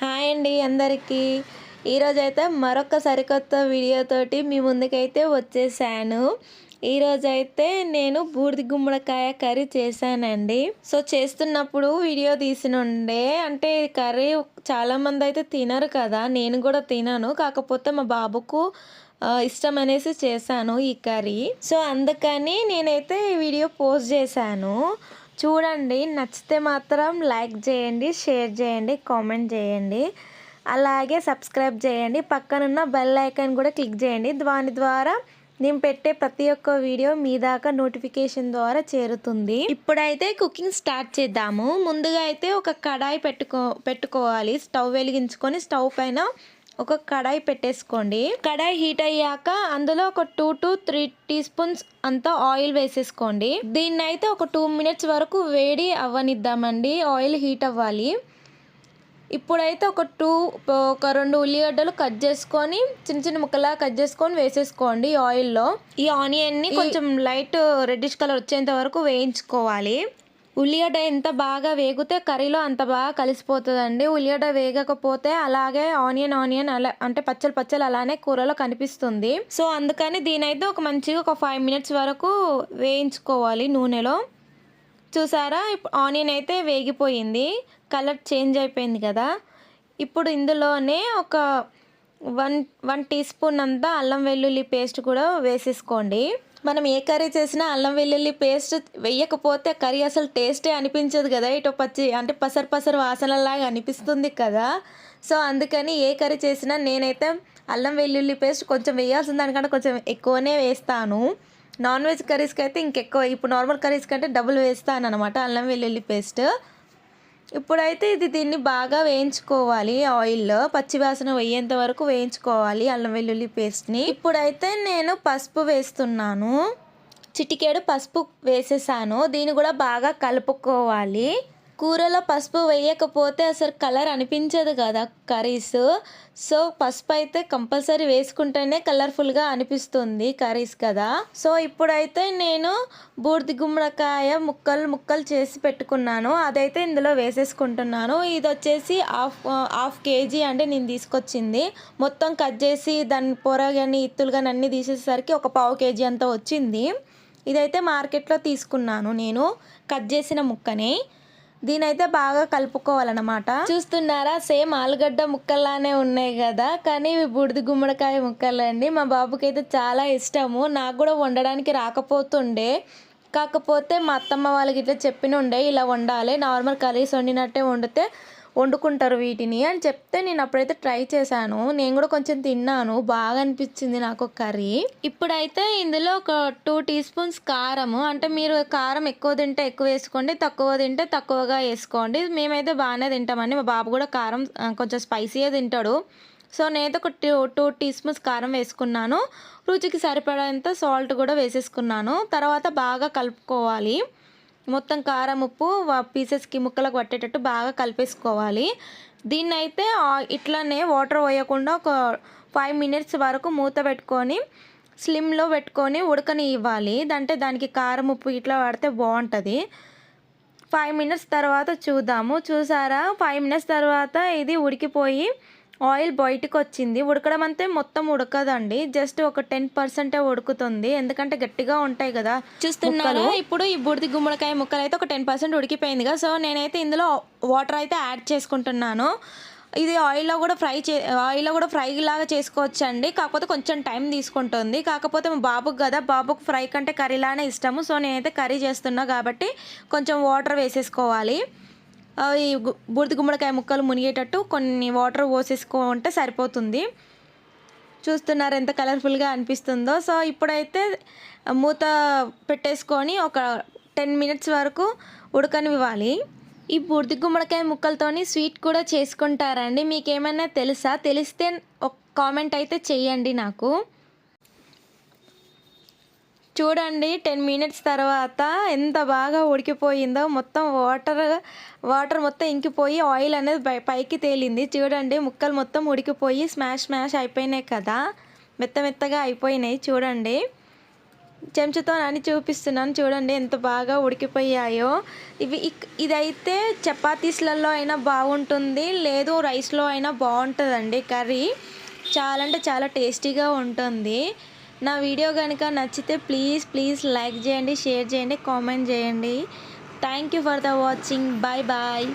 Hi అండి అందరికీ. ఈరోజు అయితే మరొక సరికొత్త వీడియోతోటి మీ ముందుకైతే వచ్చేసాను. ఈరోజైతే నేను బూడిద గుమ్మడికాయ కర్రీ చేశానండి. సో చేస్తున్నప్పుడు వీడియో తీసినుండే. అంటే కర్రీ చాలామంది అయితే తినరు కదా. నేను కూడా తినను. కాకపోతే మా బాబుకు ఇష్టం అనేసి చేశాను ఈ కర్రీ. సో అందుకని నేనైతే ఈ వీడియో పోస్ట్ చేశాను. చూడండి నచ్చితే మాత్రం లైక్ చేయండి షేర్ చేయండి కామెంట్ చేయండి. అలాగే సబ్స్క్రైబ్ చేయండి. పక్కనున్న బెల్ ఐకాన్ కూడా క్లిక్ చేయండి. దాని ద్వారా నేను పెట్టే ప్రతి ఒక్క వీడియో మీ దాకా నోటిఫికేషన్ ద్వారా చేరుతుంది. ఇప్పుడైతే కుకింగ్ స్టార్ట్ చేద్దాము. ముందుగా అయితే ఒక కడాయి పెట్టుకో పెట్టుకోవాలి. స్టవ్ వెలిగించుకొని స్టవ్ పైన ఒక కడాయి పెట్టేసుకోండి. కడాయి హీట్ అయ్యాక అందులో ఒక two to three teaspoons అంతా ఆయిల్ వేసేసుకోండి. దీన్ని అయితే ఒక టూ మినిట్స్ వరకు వేడి అవ్వనిద్దామండి. ఆయిల్ హీట్ అవ్వాలి. ఇప్పుడైతే ఒక టూ ఒక రెండు ఉల్లిగడ్డలు కట్ చేసుకొని చిన్న చిన్న ముక్కలా కట్ చేసుకొని వేసేసుకోండి ఆయిల్లో. ఈ ఆనియన్ని కొంచెం లైట్ రెడ్డిష్ కలర్ వచ్చేంత వరకు వేయించుకోవాలి. ఉల్లిగడ్డ ఎంత బాగా వేగితే కర్రీలో అంత బాగా కలిసిపోతుందండి. ఉల్లిగడ్డ వేగకపోతే అలాగే ఆనియన్ ఆనియన్ అలా అంటే పచ్చలు పచ్చలు అలానే కూరలో కనిపిస్తుంది. సో అందుకని దీనైతే ఒక మంచిగా ఒక ఫైవ్ మినిట్స్ వరకు వేయించుకోవాలి నూనెలో. చూసారా? ఇప్పుడు ఆనియన్ అయితే వేగిపోయింది. కలర్ చేంజ్ అయిపోయింది కదా. ఇప్పుడు ఇందులోనే ఒక వన్ వన్ టీ స్పూన్ అంతా అల్లం వెల్లుల్లి పేస్ట్ కూడా వేసేసుకోండి. మనం ఏ కర్రీ చేసినా అల్లం వెల్లుల్లి పేస్ట్ వేయకపోతే కర్రీ అసలు టేస్టే అనిపించదు కదా. ఇటు పచ్చి అంటే పసరు పసరు వాసనలాగా అనిపిస్తుంది కదా. సో అందుకని ఏ కర్రీ చేసినా నేనైతే అల్లం వెల్లుల్లి పేస్ట్ కొంచెం వేయాల్సిన దానికంటే కొంచెం ఎక్కువనే వేస్తాను. నాన్ వెజ్ కర్రీస్కి అయితే ఇంకెక్కువ ఇప్పుడు నార్మల్ కర్రీస్ కంటే డబుల్ వేస్తాను అనమాట అల్లం వెల్లుల్లి పేస్ట్. ఇప్పుడైతే ఇది దీన్ని బాగా వేయించుకోవాలి. ఆయిల్లో పచ్చివాసన వేయేంత వరకు వేయించుకోవాలి అల్లం వెల్లుల్లి పేస్ట్ని. ఇప్పుడైతే నేను పసుపు వేస్తున్నాను. చిటికేడు పసుపు వేసేసాను. దీన్ని కూడా బాగా కలుపుకోవాలి. కూరలో పసుపు వేయకపోతే అసలు కలర్ అనిపించదు కదా కర్రీస్. సో పసుపు అయితే కంపల్సరీ వేసుకుంటేనే కలర్ఫుల్గా అనిపిస్తుంది కర్రీస్ కదా. సో ఇప్పుడైతే నేను బూడిద గుమ్మడికాయ ముక్కలు ముక్కలు చేసి పెట్టుకున్నాను. అదైతే ఇందులో వేసేసుకుంటున్నాను. ఇది వచ్చేసి హాఫ్ హాఫ్ కేజీ అంటే నేను తీసుకొచ్చింది. మొత్తం కట్ చేసి దాని పొర కానీ ఇత్తులు కానీ అన్నీ తీసేసరికి ఒక పావు కేజీ అంతా వచ్చింది. ఇదైతే మార్కెట్లో తీసుకున్నాను నేను కట్ చేసిన ముక్కని. దీనైతే బాగా కలుపుకోవాలన్నమాట. చూస్తున్నారా? సేమ్ ఆలుగడ్డ ముక్కల్లానే ఉన్నాయి కదా. కానీ ఇవి బూడిద గుమ్మడికాయ ముక్కలండి మా బాబుకి అయితే చాలా ఇష్టము. నాకు కూడా వండడానికి రాకపోతుండే. కాకపోతే మా అత్తమ్మ వాళ్ళకి ఇట్లా చెప్పిన ఉండే ఇలా వండాలి. నార్మల్ కర్రీస్ వండినట్టే వండితే వండుకుంటారు వీటిని అని చెప్తే నేను అప్పుడైతే ట్రై చేశాను. నేను కూడా కొంచెం తిన్నాను. బాగా అనిపించింది నాకు కర్రీ. ఇప్పుడైతే ఇందులో ఒక టూ టీ స్పూన్స్ కారము అంటే మీరు కారం ఎక్కువ తింటే ఎక్కువ వేసుకోండి తక్కువ తింటే తక్కువగా వేసుకోండి. మేమైతే బాగానే తింటామండి. మా బాబు కూడా కారం కొంచెం స్పైసీగా తింటాడు. సో నేనైతే ఒక టూ టూ టీ స్పూన్స్ కారం వేసుకున్నాను. రుచికి సరిపడేంత సాల్ట్ కూడా వేసేసుకున్నాను. తర్వాత బాగా కలుపుకోవాలి. మొత్తం కారం ఉప్పు పీసెస్కి ముక్కలకు పట్టేటట్టు బాగా కలిపేసుకోవాలి. దీన్ని అయితే ఇట్లానే వాటర్ పోయకుండా ఒక ఫైవ్ మినిట్స్ వరకు మూత పెట్టుకొని స్లిమ్లో పెట్టుకొని ఉడకని ఇవ్వాలి అంటే దానికి కారం ఉప్పు ఇట్లా పడితే బాగుంటుంది. ఫైవ్ మినిట్స్ తర్వాత చూద్దాము. చూసారా? ఫైవ్ మినిట్స్ తర్వాత ఇది ఉడికిపోయి ఆయిల్ బయటకు వచ్చింది ఉడకడం అంతే మొత్తం ఉడకదండి. జస్ట్ ఒక టెన్ పర్సెంటే ఉడుకుతుంది. ఎందుకంటే గట్టిగా ఉంటాయి కదా చూస్తున్నారా. ఇప్పుడు ఈ బూడిద గుమ్మడికాయ ముక్కలు అయితే ఒక టెన్ పర్సెంట్ ఉడికిపోయింది కదా. సో నేనైతే ఇందులో వాటర్ అయితే యాడ్ చేసుకుంటున్నాను. ఇది ఆయిల్లో కూడా ఫ్రై చే ఆయిల్లో కూడా ఫ్రై లాగా చేసుకోవచ్చు అండి కాకపోతే కొంచెం టైం తీసుకుంటుంది. కాకపోతే మా బాబుకి కదా బాబుకు ఫ్రై కంటే కర్రీలానే ఇష్టము. సో నేనైతే కర్రీ చేస్తున్నా కాబట్టి కొంచెం వాటర్ వేసేసుకోవాలి. ఈ బూడిద గుమ్మడికాయ ముక్కలు మునిగేటట్టు కొన్ని వాటర్ పోసేసుకుంటే సరిపోతుంది. చూస్తున్నారు ఎంత కలర్ఫుల్గా అనిపిస్తుందో. సో ఇప్పుడైతే మూత పెట్టేసుకొని ఒక టెన్ మినిట్స్ వరకు ఉడకనివ్వాలి. ఈ బూడిద గుమ్మడికాయ ముక్కలతోని స్వీట్ కూడా చేసుకుంటారండి. మీకు ఏమైనా తెలుసా? తెలిస్తే ఒక కామెంట్ అయితే చేయండి నాకు. చూడండి టెన్ మినిట్స్ తర్వాత ఎంత బాగా ఉడికిపోయిందో మొత్తం వాటర్ వాటర్ మొత్తం ఇంకిపోయి ఆయిల్ అనేది పైకి తేలింది. చూడండి ముక్కలు మొత్తం ఉడికిపోయి స్మాష్ స్మాష్ అయిపోయినాయి కదా. మెత్త మెత్తగా అయిపోయినాయి చూడండి. చెంచాతో అని చూపిస్తున్నాను చూడండి ఎంత బాగా ఉడికిపోయాయో. ఇవి ఇక్- ఇదైతే చపాతీస్లలో అయినా బాగుంటుంది లేదు రైస్లో అయినా బాగుంటుందండి కర్రీ. చాలా అంటే చాలా టేస్టీగా ఉంటుంది. నా వీడియో కనుక నచ్చితే ప్లీజ్ ప్లీజ్ లైక్ చేయండి షేర్ చేయండి కామెంట్ చేయండి. Thank you for the watching bye bye